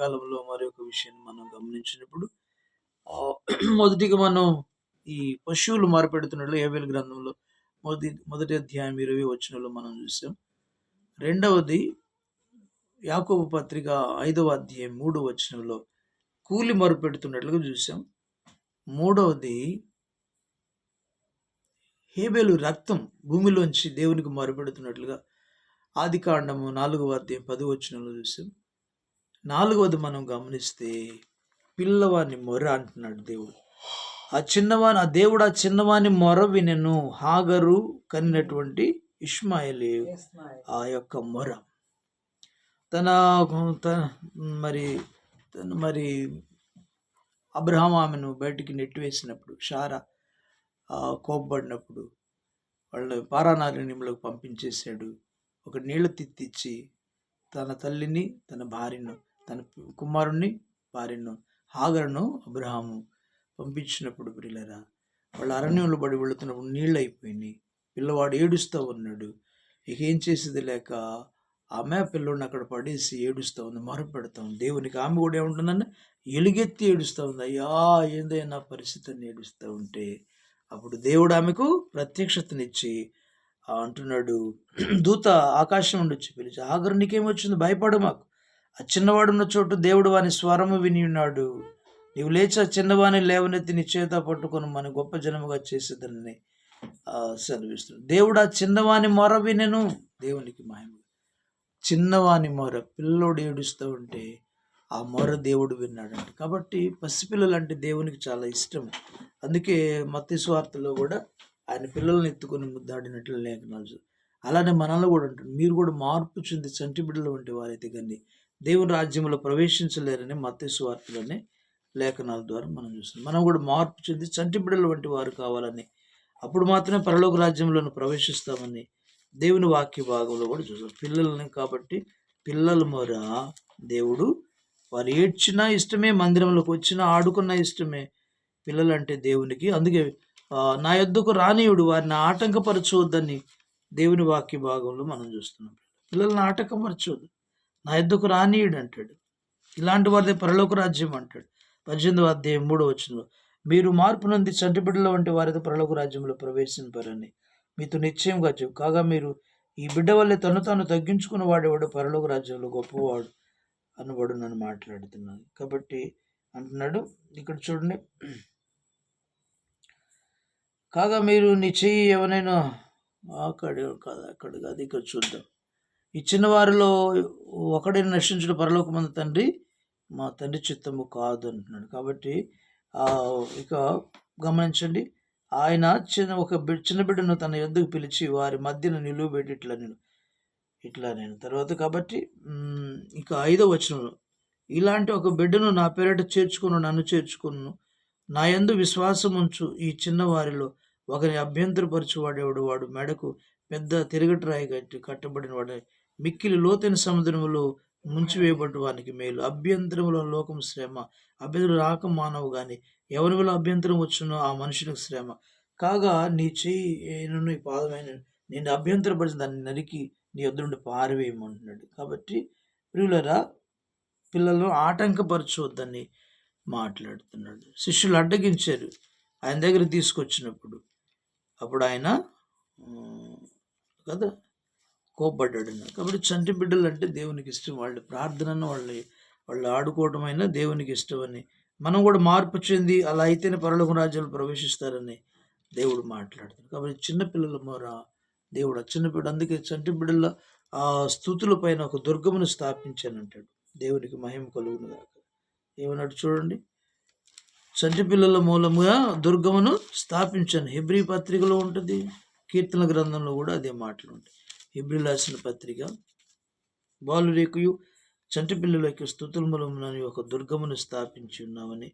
కాలంలో మరి ఒక విషయాన్ని మనం గమనించినప్పుడు మొదటిగా మనం ఈ పశువులు మార్పెడుతున్నట్లు ఏవేల గ్రంథంలో మొదటి మొదటి అధ్యాయం ఇరవై వచనంలో మనం చూసాం. రెండవది యాకోబు పత్రిక ఐదవ అధ్యాయం మూడు వచనంలో కూలి మరుపెడుతున్నట్లుగా చూసాం. మూడవది హేబేలు రక్తం భూమిలోంచి దేవునికి మరుపెడుతున్నట్లుగా ఆది కాండము నాలుగవ అధ్యాయం పది వచనంలో చూసాం. నాలుగవది మనం గమనిస్తే పిల్లవాని మొర అంటున్నాడు దేవుడు. ఆ చిన్నవాని ఆ దేవుడు ఆ చిన్నవాని మొర వినెను. హాగరు కనినటువంటి ఇష్మాయిలే ఆ యొక్క మొర. తన మరి తను మరి అబ్రహాం ఆమెను బయటికి నెట్టివేసినప్పుడు షారా ఆ, కోప్పడినప్పుడు వాళ్ళ పారానారణ్యంలోకి పంపించేశాడు. ఒక నీళ్ళు తిత్తిచ్చి తన తల్లిని తన భార్యను తన కుమారుణ్ణి భార్యను హాగరను అబ్రహాము పంపించినప్పుడు పిల్లరా వాళ్ళ అరణ్యంలో పడి వెళుతున్నప్పుడు నీళ్ళు అయిపోయినాయి పిల్లవాడు ఏడుస్తూ ఉన్నాడు. ఇక ఏం చేసేది లేక ఆమె పిల్లోడిని అక్కడ పడేసి ఏడుస్తూ ఉంది మొరపెడతా ఉంది. దేవునికి ఆమె కూడా ఏముంటుందంటే ఎలుగెత్తి ఏడుస్తూ ఉంది. అయ్యా ఏందైనా పరిస్థితి అని ఏడుస్తూ ఉంటే అప్పుడు దేవుడు ఆమెకు ప్రత్యక్షతనిచ్చి అంటున్నాడు దూత ఆకాశం నుండి వచ్చి పిలిచి ఆగరు నీకేమొచ్చింది భయపడు మాకు ఆ చిన్నవాడున్న చోటు దేవుడు వాని స్వరము విని ఉన్నాడు. నీవు లేచి ఆ చిన్నవాని లేవనెత్తి నీ చేత పట్టుకొని మన గొప్ప జనముగా చేసేదని సెలవిస్తున్నాడు. దేవుడు ఆ చిన్నవాని మొర వినెను దేవునికి మహిమ. చిన్నవాని మొర పిల్లోడు ఏడుస్తూ ఉంటే ఆ మొర దేవుడు విన్నాడంట. కాబట్టి పసిపిల్లలు అంటే దేవునికి చాలా ఇష్టం. అందుకే మత్తి స్వార్థలో కూడా ఆయన పిల్లల్ని ఎత్తుకొని ముద్దాడినట్లు లేఖనాలు అలానే మనల్ని కూడా ఉంటుంది మీరు కూడా మార్పు చెంది చంటి బిడ్డలు వంటి వారైతే కానీ దేవుని రాజ్యంలో ప్రవేశించలేరని మత్తి స్వార్థలోనే లేఖనాల ద్వారా మనం చూస్తున్నాం. మనం కూడా మార్పు చెంది చంటి వంటి వారు కావాలని అప్పుడు మాత్రమే పరలోక రాజ్యంలోను ప్రవేశిస్తామని దేవుని వాక్య భాగంలో కూడా చూస్తాం పిల్లలని కాబట్టి పిల్లల మొర? దేవుడు వారు ఏడ్చినా ఇష్టమే మందిరంలోకి వచ్చినా ఆడుకున్నా ఇష్టమే పిల్లలంటే దేవునికి. అందుకే నా యొద్దకు రానియుడు వారిని ఆటంకపరచవద్దని దేవుని వాక్య భాగంలో మనం చూస్తున్నాం. పిల్లల్ని ఆటంకపరచవద్దు నా ఎద్దుకు రానీయుడు అంటాడు ఇలాంటి వారిదే పరలోక రాజ్యం అంటాడు. పద్దెనిమిది అధ్యాయం మూడో వచనంలో మీరు మార్పు నుండి చంటిబిడ్డల వంటి వారితో పరలోక రాజ్యంలో ప్రవేశింపారని మీతో నిశ్చయంగా చెప్పు. కాగా మీరు ఈ బిడ్డ వల్లే తను తాను తగ్గించుకున్న వాడేవాడు పరలోక రాజ్యంలో గొప్పవాడు అనబడు నన్ను మాట్లాడుతున్నాను. కాబట్టి అంటున్నాడు ఇక్కడ చూడండి. కాగా మీరు నీ చెయ్యి ఎవరైనా అక్కడ కాదు అక్కడ కాదు ఇక్కడ చూద్దాం. ఇచ్చిన వారిలో ఒకడిని నశించడం పరలోకమంది తండ్రి మా తండ్రి చిత్తము కాదు అంటున్నాడు. కాబట్టి ఇక గమనించండి ఆయన చిన్న ఒక చిన్న బిడ్డను తన ఎద్దుకు పిలిచి వారి మధ్యన నిలువ పెట్టి ఇట్లా నేను ఇట్లా నేను తర్వాత కాబట్టి ఇక ఐదో వచనంలో ఇలాంటి ఒక బిడ్డను నా పేరిట చేర్చుకును నన్ను చేర్చుకును. నా యందు విశ్వాసం ఉంచు ఈ చిన్నవారిలో ఒకరిని అభ్యంతరపరచువాడేవాడు? వాడేవాడు వాడు మెడకు పెద్ద తిరగట్రాయి కట్టి కట్టబడిన వాడు మిక్కిలి లోతైన సముద్రములో ముంచివేయబడ్డ వానికి మేలు. అభ్యంతరములో లోకం శ్రమ. అభ్యంతరం రాక మానవు గాని ఎవరి వల్ల అభ్యంతరం వచ్చునో ఆ మనుషునికి శ్రమ. కాగా నీ చెయ్యి నీ పాదమైన నేను అభ్యంతరపరిచిన దాన్ని నరికి నీ వద్ద నుండి పారివేయమంటున్నాడు. కాబట్టి ప్రియులరా పిల్లలను ఆటంకపరచవద్దని మాట్లాడుతున్నాడు. శిష్యులు అడ్డగించారు. ఆయన దగ్గర తీసుకొచ్చినప్పుడు అప్పుడు ఆయన కదా కోప్పడ్డాడు అన్న. కాబట్టి చంటి బిడ్డలు అంటే దేవునికి ఇష్టం. వాళ్ళ ప్రార్థనను వాళ్ళని వాళ్ళు ఆడుకోవటం అయినా దేవునికి ఇష్టం అని మనం కూడా మార్పు చెంది అలా అయితేనే పరలోక రాజ్యాలు ప్రవేశిస్తారని దేవుడు మాట్లాడుతాడు కాబట్టి చిన్నపిల్లల మోరా దేవుడు ఆ అందుకే చంటి బిడ్డల ఆ స్థుతుల పైన ఒక దుర్గమును స్థాపించానంటాడు. దేవునికి మహిమ కలుగును గాక. ఏమన్నాడు చూడండి? చంటి పిల్లల మూలముగా దుర్గమును స్థాపించాను. హెబ్రి పత్రికలో ఉంటుంది కీర్తన గ్రంథంలో కూడా అదే మాటలు ఉంటాయి. హెబ్రి రాసిన పత్రిక. బాలురేకుయు చంటి పిల్లల స్థుతుల్మలమునని ఒక దుర్గమును స్థాపించి ఉన్నామని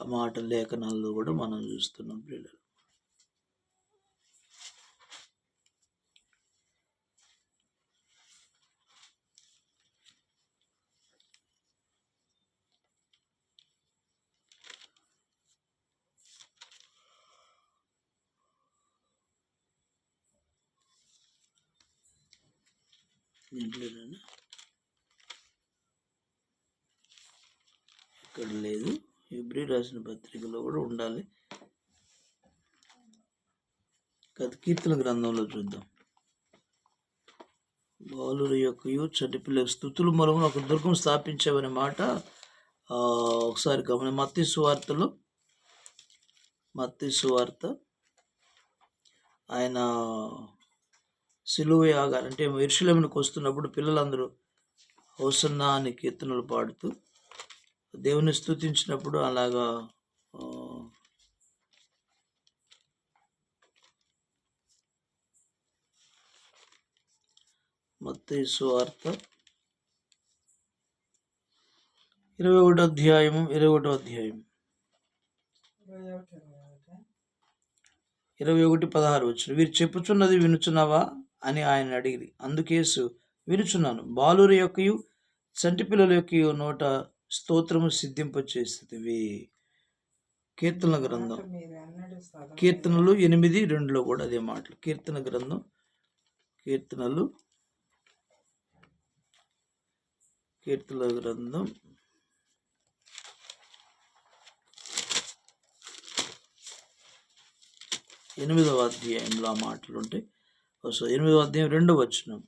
ఆ మాట లేఖనాల్లో కూడా మనం చూస్తున్నాం. పిల్లలు దీంట్లోనేనా ఇక్కడ లేదు. ఎబ్రి రాసిన పత్రికలో కూడా ఉండాలి. కథ కీర్తన గ్రంథంలో చూద్దాం. బాలుర యొక్క చంటిపిల్ల స్థుతులు మూలమున ఒక దుర్గం స్థాపించామనే మాట ఒకసారి గమని మత్తి సువార్తలో మత్తి సువార్త ఆయన సిలువ యాగాలు అంటే ఎరుశలేమునికి వస్తున్నప్పుడు పిల్లలందరూ హోసన్నా అని కీర్తనలు పాడుతూ దేవుని స్తుతించినప్పుడు అలాగా ఆ, మత్తయి ఇరవై ఒకటో అధ్యాయము ఇరవై ఒకటో అధ్యాయం. ఇరవై ఒకటి పదహారు వచ్చిన వీరు చెప్పుచున్నది వినుచున్నావా? అని ఆయన అడిగి అందుకేసు వినుచున్నాను. బాలుర యొక్కయు చంటి పిల్లల యొక్కయు నోట స్తోత్రము సిద్ధింపచేస్తుంది కీర్తన గ్రంథం. కీర్తనలు ఎనిమిది రెండులో కూడా అదే మాటలు. కీర్తన గ్రంథం కీర్తనలు కీర్తన గ్రంథం. ఎనిమిదవ అధ్యాయంలో ఆ మాటలు ఉంటాయి ఎనిమిదో అధ్యాయం రెండవ వచనం.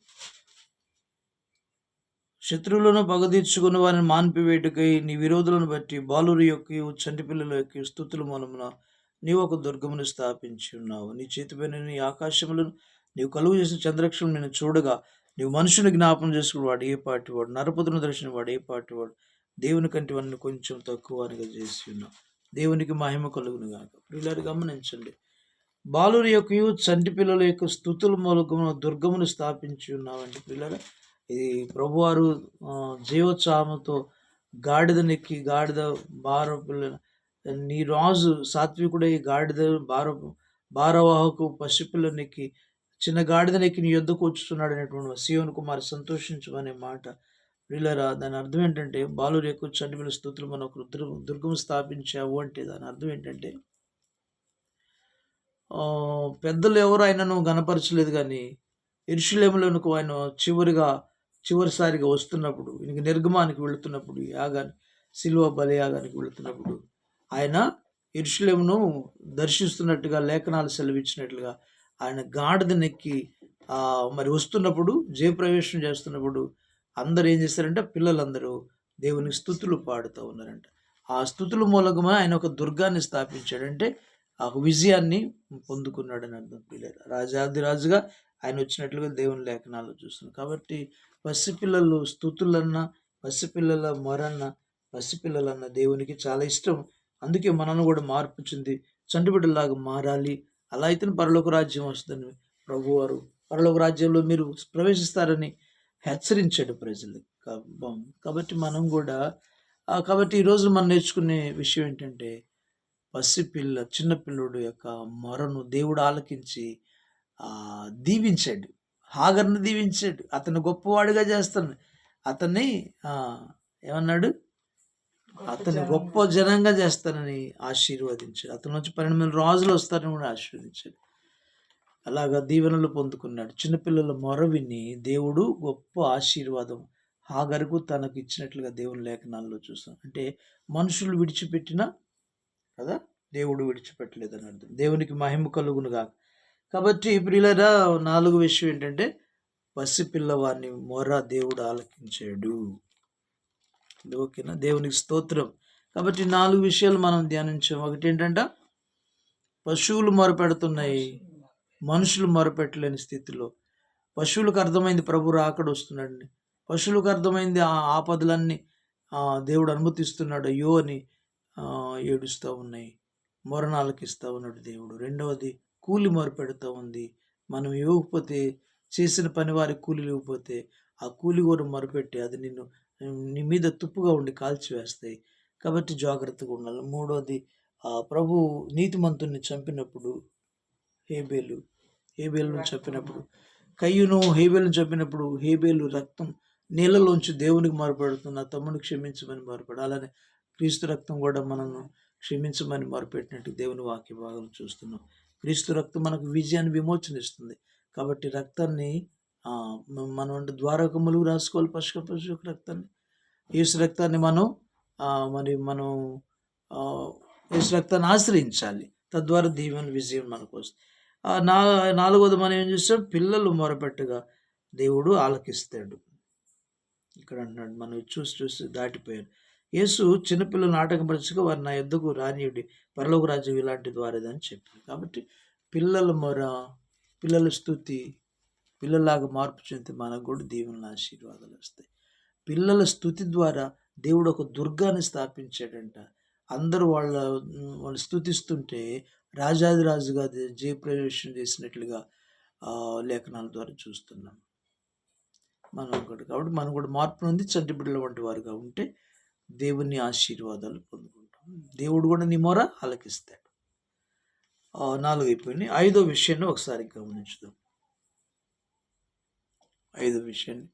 శత్రువులను పగ తీర్చుకుని వారిని మాన్పివేటుకై నీ విరోధులను బట్టి బాలురు యొక్క చంటి పిల్లల యొక్క స్థుతులు మనమున నీవు ఒక దుర్గమును స్థాపించి ఉన్నావు. నీ చేతిపైన నీ ఆకాశములను నీవు కలుగు చేసిన చంద్రక్షణం నేను చూడగా నీవు మనుషుని జ్ఞాపనం చేసుకుని వాడు ఏ పాటి వాడు? నరపతుని దర్శనం వాడు ఏ పాటి వాడు? దేవుని కంటి వాడిని కొంచెం తక్కువ చేసి ఉన్నావు. దేవునికి మహిమ కలుగును గాక. పిల్లలు గమనించండి. బాలురి యొక్క చంటి పిల్లల యొక్క స్థుతుల మూలకమున దుర్గమును స్థాపించి ఉన్నామండి పిల్లలు. ఇది ప్రభువారు జీవోత్సాహంతో గాడిద నెక్కి గాడిద భార పిల్ల నీ రాజు సాత్వికుడై గాడిద భార భారవాహకు పసిపిల్లనెక్కి చిన్న గాడిదనెక్కి నీ యొద్దకు వచ్చుతున్నాడు అనేటువంటి సియోన్ కుమార్ సంతోషించమనే మాట. వీళ్ళరా దాని అర్థం ఏంటంటే బాలురు యొక్క చంటి పిల్లల స్థుతులు మనం ఒక దుర్గం స్థాపించావు అంటే దాని అర్థం ఏంటంటే పెద్దలు ఎవరు ఆయనను గనపరచలేదు కానీ ఎరుషులేములకు ఆయన చివరిగా చివరిసారిగా వస్తున్నప్పుడు ఇంక నిర్గమానికి వెళుతున్నప్పుడు యాగాన్ని సిల్వ బలయాగానికి వెళుతున్నప్పుడు ఆయన ఎరుషులేమును దర్శిస్తున్నట్టుగా లేఖనాలు సెలవిచ్చినట్లుగా ఆయన గాడిదనెక్కి నెక్కి మరి వస్తున్నప్పుడు జయప్రవేశం చేస్తున్నప్పుడు అందరు ఏం చేస్తారంటే పిల్లలందరూ దేవునికి స్థుతులు పాడుతూ ఉన్నారంట. ఆ స్థుతుల మూలకమే ఆయన ఒక దుర్గాన్ని స్థాపించాడంటే ఆ విజయాన్ని పొందుకున్నాడని అర్థం పిల్లలు రాజాది రాజుగా ఆయన వచ్చినట్లుగా దేవుని లేఖనాలు చూస్తున్నాం. కాబట్టి పసిపిల్లలు స్థుతులన్న పసిపిల్లల మొరన్న పసిపిల్లలన్న దేవునికి చాలా ఇష్టం. అందుకే మనను కూడా మార్పు చెంది చంటిబిడ్డలాగా మారాలి. అలా అయితే పరలోక రాజ్యం వస్తుందని ప్రభువారు పరలోక రాజ్యంలో మీరు ప్రవేశిస్తారని హెచ్చరించాడు ప్రజలు. కాబట్టి మనం కూడా కాబట్టి ఈరోజు మనం నేర్చుకునే విషయం ఏంటంటే పసిపిల్ల చిన్నపిల్లుడు యొక్క మొరను దేవుడు ఆలకించి దీవించాడు. హాగర్ను దీవించాడు. అతను గొప్పవాడిగా చేస్తాను అతన్ని ఏమన్నాడు? అతన్ని గొప్ప జనంగా చేస్తానని ఆశీర్వదించాడు. అతని నుంచి పన్నెండు మంది రాజులు వస్తారని కూడా ఆశీర్వదించాడు. అలాగా దీవెనలు పొందుకున్నాడు. చిన్నపిల్లల మొర విని దేవుడు గొప్ప ఆశీర్వాదం హాగరుకు తనకు ఇచ్చినట్లుగా దేవుని లేఖనాల్లో చూస్తాం అంటే మనుషులు విడిచిపెట్టిన కదా దేవుడు విడిచిపెట్టలేదని అర్థం. దేవునికి మహిమ కలుగును కాక కాబట్టి ప్రియులరా నాలుగు విషయం ఏంటంటే పసిపిల్లవాడిని మొర దేవుడు ఆలకించాడు. ఓకేనా? దేవునికి స్తోత్రం. కాబట్టి నాలుగు విషయాలు మనం ధ్యానించాం. ఒకటి ఏంటంటే పశువులు మొరపెడుతున్నాయి మనుషులు మొరపెట్టలేని స్థితిలో. పశువులకు అర్థమైంది ప్రభు రాకడ వస్తున్నాడని పశువులకు అర్థమైంది ఆ ఆపదలన్నీ దేవుడు అనుమతిస్తున్నాడు అయ్యో అని ఏడుస్తూ ఉన్నాయి. మొరణాలకిస్తూ ఉన్నాడు దేవుడు. రెండవది కూలి మొరపెడుతూ ఉంది మనం ఇవ్వకపోతే చేసిన పని వారికి కూలి ఇవ్వకపోతే ఆ కూలి కూడా మొరపెట్టి అది నిన్ను నీ మీద తుప్పుగా ఉండి కాల్చివేస్తాయి. కాబట్టి జాగ్రత్తగా ఉండాలి. మూడోది ఆ ప్రభు నీతిమంతుణ్ణి చంపినప్పుడు హేబేలు హేబేలును చంపినప్పుడు కయ్యును హేబేలును చంపినప్పుడు హేబేలు రక్తం నీళ్ళలోంచి దేవునికి మొరపెడుతున్న తమ్ముని క్షమించమని మొరపెడు అలానే క్రీస్తు రక్తం కూడా మనల్ని క్షమించమని మొరపెట్టినట్టు దేవుని వాక్య భాగం చూస్తున్నాం. క్రీస్తు రక్తం మనకు విజయాన్ని విమోచన ఇస్తుంది కాబట్టి రక్తాన్ని మనం అంటే ద్వారకములు రాసుకోవాలి పశుక పశుక రక్తాన్ని. యేసు రక్తాన్ని మనం మరి మనం ఆ, యేసు రక్తాన్ని ఆశ్రయించాలి. తద్వారా దీవెన విజయం మనకు వస్తుంది. నా నాలుగోది మనం ఏం చేస్తాం? పిల్లలు మొరపెట్టగా దేవుడు ఆలకిస్తాడు. ఇక్కడ అంటున్నాడు మనం చూసి చూసి దాటిపోయాను. యేసు చిన్నపిల్లలు ఆటంకపరచగా వారు నా యొద్దకు రానియుడి. పరలోక రాజ్యం ఇలాంటి ద్వారేదని చెప్పారు. కాబట్టి పిల్లల మొర పిల్లల స్థుతి పిల్లలాగా మార్పు చెందితే మనకు కూడా దేవుని ఆశీర్వాదాలు వస్తాయి. పిల్లల స్థుతి ద్వారా దేవుడు ఒక దుర్గాన్ని స్థాపించాడంట. అందరూ వాళ్ళ వాళ్ళు స్థుతిస్తుంటే రాజాదిరాజుగా జయప్రవేశం చేసినట్లుగా లేఖనాల ద్వారా చూస్తున్నాం. మనం కూడా కాబట్టి మనం కూడా మార్పు నుండి చంటి బిడ్డల వంటి వారుగా ఉంటే దేవుని ఆశీర్వాదాలు పొందుకుంటాం. దేవుడు కూడా నీ మొర ఆలకిస్తాడు. నాలుగు అయిపోయింది ఐదో విషయాన్ని ఒకసారి గమనించుదాం. ఐదో విషయాన్ని